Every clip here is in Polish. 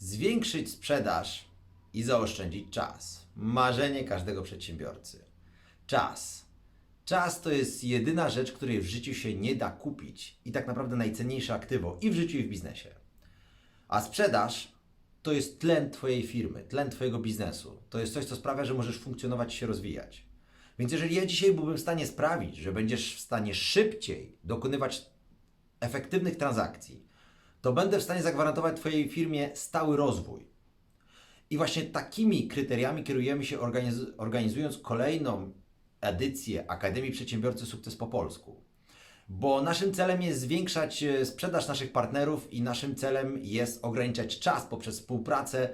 Zwiększyć sprzedaż i zaoszczędzić czas. Marzenie każdego przedsiębiorcy. Czas. Czas to jest jedyna rzecz, której w życiu się nie da kupić i tak naprawdę najcenniejsze aktywo i w życiu, i w biznesie. A sprzedaż to jest tlen Twojej firmy, tlen Twojego biznesu. To jest coś, co sprawia, że możesz funkcjonować i się rozwijać. Więc jeżeli ja dzisiaj byłbym w stanie sprawić, że będziesz w stanie szybciej dokonywać efektywnych transakcji, to będę w stanie zagwarantować Twojej firmie stały rozwój. I właśnie takimi kryteriami kierujemy się organiz- organizując kolejną edycję Akademii Przedsiębiorcy Sukces po polsku. Bo naszym celem jest zwiększać e, sprzedaż naszych partnerów i naszym celem jest ograniczać czas poprzez współpracę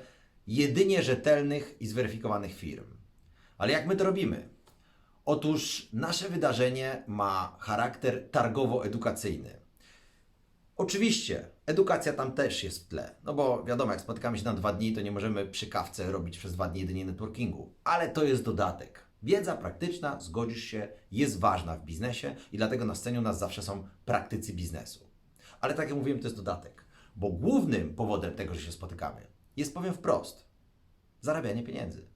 jedynie rzetelnych i zweryfikowanych firm. Ale jak my to robimy? Otóż nasze wydarzenie ma charakter targowo-edukacyjny. Oczywiście, edukacja tam też jest w tle. No bo wiadomo, jak spotykamy się na dwa dni, to nie możemy przy kawce robić przez dwa dni jedynie networkingu. Ale to jest dodatek. Wiedza praktyczna, zgodzisz się, jest ważna w biznesie i dlatego na scenie u nas zawsze są praktycy biznesu. Ale tak jak mówiłem, to jest dodatek. Bo głównym powodem tego, że się spotykamy, jest powiem wprost, zarabianie pieniędzy.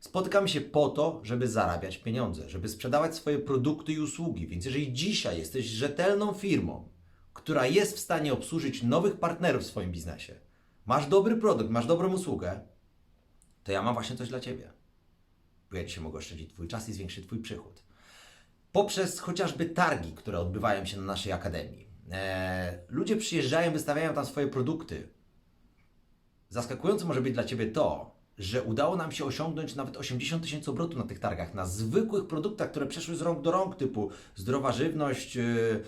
Spotykamy się po to, żeby zarabiać pieniądze, żeby sprzedawać swoje produkty i usługi. Więc jeżeli dzisiaj jesteś rzetelną firmą, która jest w stanie obsłużyć nowych partnerów w swoim biznesie, masz dobry produkt, masz dobrą usługę, to ja mam właśnie coś dla Ciebie. Bo ja Ci mogę oszczędzić Twój czas i zwiększyć Twój przychód. Poprzez chociażby targi, które odbywają się na naszej akademii. Eee, ludzie przyjeżdżają, wystawiają tam swoje produkty, Zaskakujące może być dla Ciebie to, że udało nam się osiągnąć nawet 80 tysięcy obrotu na tych targach, na zwykłych produktach, które przeszły z rąk do rąk, typu zdrowa żywność, yy,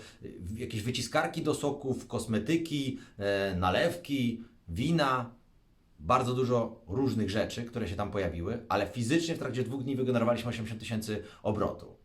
jakieś wyciskarki do soków, kosmetyki, yy, nalewki, wina, bardzo dużo różnych rzeczy, które się tam pojawiły, ale fizycznie w trakcie dwóch dni wygenerowaliśmy 80 tysięcy obrotu.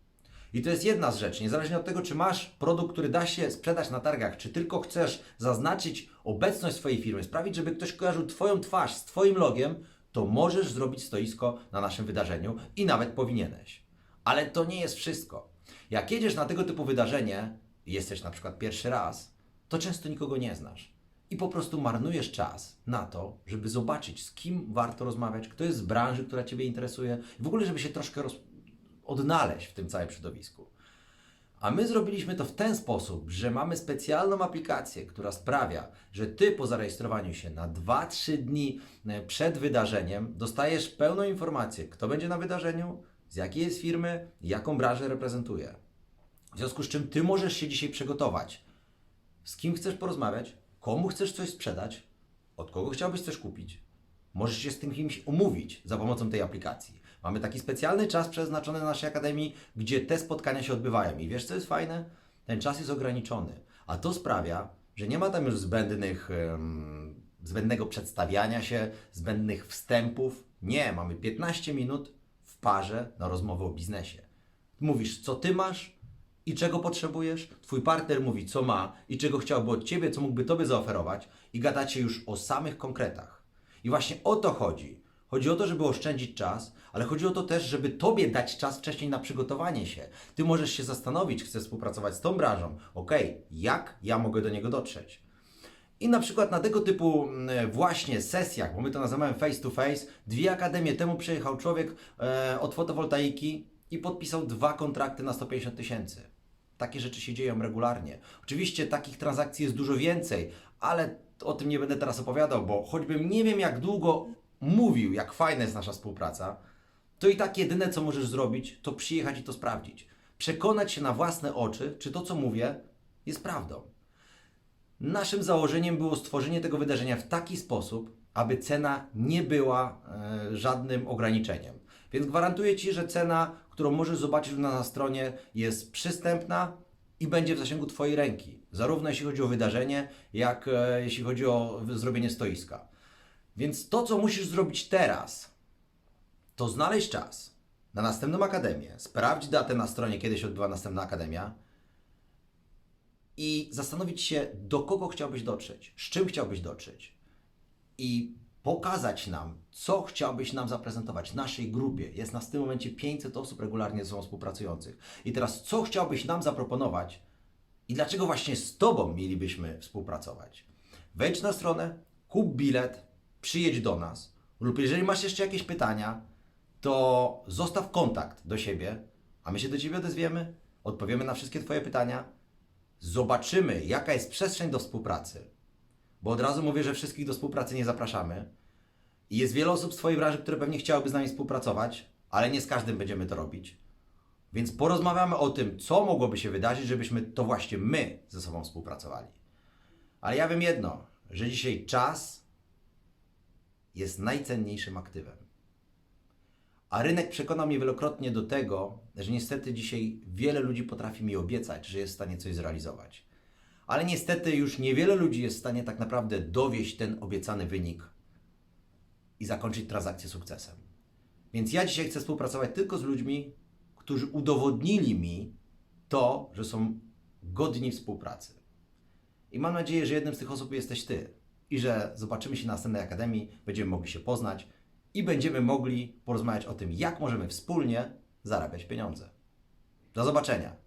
I to jest jedna z rzeczy. Niezależnie od tego, czy masz produkt, który da się sprzedać na targach, czy tylko chcesz zaznaczyć obecność swojej firmy, sprawić, żeby ktoś kojarzył Twoją twarz z Twoim logiem, to możesz zrobić stoisko na naszym wydarzeniu i nawet powinieneś. Ale to nie jest wszystko. Jak jedziesz na tego typu wydarzenie, jesteś na przykład pierwszy raz, to często nikogo nie znasz. I po prostu marnujesz czas na to, żeby zobaczyć, z kim warto rozmawiać, kto jest z branży, która Ciebie interesuje, w ogóle, żeby się troszkę roz odnaleźć w tym całym środowisku. A my zrobiliśmy to w ten sposób, że mamy specjalną aplikację, która sprawia, że ty po zarejestrowaniu się na 2-3 dni e, przed wydarzeniem dostajesz pełną informację, kto będzie na wydarzeniu, z jakiej jest firmy, jaką branżę reprezentuje. W związku z czym ty możesz się dzisiaj przygotować. Z kim chcesz porozmawiać, komu chcesz coś sprzedać, od kogo chciałbyś coś kupić. Możesz się z tym kimś umówić za pomocą tej aplikacji. Mamy taki specjalny czas przeznaczony na naszej akademii, gdzie te spotkania się odbywają. I wiesz, co jest fajne? Ten czas jest ograniczony. A to sprawia, że nie ma tam już zbędnych, em, zbędnego przedstawiania się, zbędnych wstępów. Nie, mamy 15 minut w parze na rozmowę o biznesie. Mówisz, co ty masz i czego potrzebujesz. Twój partner mówi, co ma i czego chciałby od ciebie, co mógłby tobie zaoferować, i gadacie już o samych konkretach. I właśnie o to chodzi. Chodzi o to, żeby oszczędzić czas, ale chodzi o to też, żeby Tobie dać czas wcześniej na przygotowanie się. Ty możesz się zastanowić, chcę współpracować z tą branżą. Ok, jak ja mogę do niego dotrzeć? I na przykład na tego typu mm, właśnie sesjach, bo my to nazywamy face to face, dwie akademie temu przyjechał człowiek e, od fotowoltaiki i podpisał dwa kontrakty na 150 tysięcy. Takie rzeczy się dzieją regularnie. Oczywiście takich transakcji jest dużo więcej, ale o tym nie będę teraz opowiadał, bo choćbym nie wiem jak długo mówił, jak fajna jest nasza współpraca, to i tak jedyne co możesz zrobić, to przyjechać i to sprawdzić. Przekonać się na własne oczy, czy to co mówię jest prawdą. Naszym założeniem było stworzenie tego wydarzenia w taki sposób, aby cena nie była e, żadnym ograniczeniem. Więc gwarantuję Ci, że cena, którą możesz zobaczyć na, na stronie, jest przystępna i będzie w zasięgu Twojej ręki. Zarówno jeśli chodzi o wydarzenie, jak e, jeśli chodzi o zrobienie stoiska. Więc to, co musisz zrobić teraz, to znaleźć czas na następną akademię, sprawdź datę na stronie, kiedy się odbywa następna akademia i zastanowić się, do kogo chciałbyś dotrzeć, z czym chciałbyś dotrzeć i pokazać nam, co chciałbyś nam zaprezentować naszej grupie. Jest nas w tym momencie 500 osób regularnie ze sobą współpracujących. I teraz, co chciałbyś nam zaproponować i dlaczego właśnie z Tobą mielibyśmy współpracować? Wejdź na stronę, kup bilet, przyjedź do nas, lub jeżeli masz jeszcze jakieś pytania, to zostaw kontakt do siebie, a my się do Ciebie odezwiemy, odpowiemy na wszystkie Twoje pytania, zobaczymy, jaka jest przestrzeń do współpracy. Bo od razu mówię, że wszystkich do współpracy nie zapraszamy. I jest wiele osób z Twojej branży, które pewnie chciałyby z nami współpracować, ale nie z każdym będziemy to robić. Więc porozmawiamy o tym, co mogłoby się wydarzyć, żebyśmy to właśnie my ze sobą współpracowali. Ale ja wiem jedno, że dzisiaj czas jest najcenniejszym aktywem. A rynek przekonał mnie wielokrotnie do tego, że niestety dzisiaj wiele ludzi potrafi mi obiecać, że jest w stanie coś zrealizować. Ale niestety już niewiele ludzi jest w stanie tak naprawdę dowieść ten obiecany wynik i zakończyć transakcję sukcesem. Więc ja dzisiaj chcę współpracować tylko z ludźmi, którzy udowodnili mi to, że są godni współpracy. I mam nadzieję, że jednym z tych osób jesteś Ty. I że zobaczymy się na następnej akademii, będziemy mogli się poznać i będziemy mogli porozmawiać o tym, jak możemy wspólnie zarabiać pieniądze. Do zobaczenia.